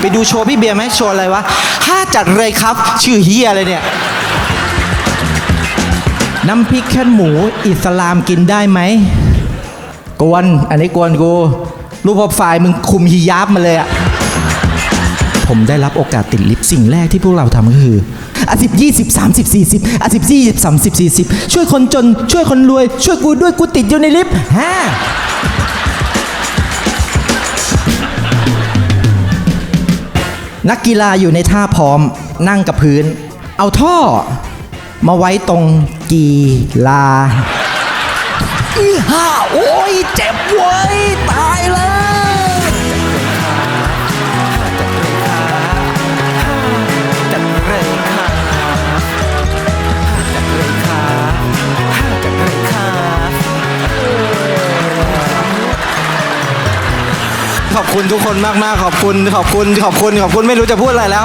ไปดูโชว์พี่เบียร์ไหมโชว์อะไรวะห้าจัดเลยครับ ชื่อเฮียอะไรเนี่ย น้ำพริกแค่หมู อิสลามกินได้ไหม กวน อันนี้กวนกู รูปโปรไฟล์มึงคุมฮิญาบมาเลยอะผมได้รับโอกาสติดลิฟต์สิ่งแรกที่พวกเราทำก็คืออาสิบยี่สิบสามสิบสี่สิบอาสิบยี่สิบสามสิบสี่สิบช่วยคนจน ช่วยคนรวย ช่วยกูด้วยกูติดอยู่ในลิฟต์ฮะ นักกีฬาอยู่ในท่าพร้อมนั่งกับพื้น เอาท่อ มาไว้ตรงกีฬาอีห่าโอ้ยเจ็บเว้ยตาย ขอบคุณทุกคนมากๆ ขอบคุณ ขอบคุณ ขอบคุณ ขอบคุณ ไม่รู้จะพูดอะไรแล้ว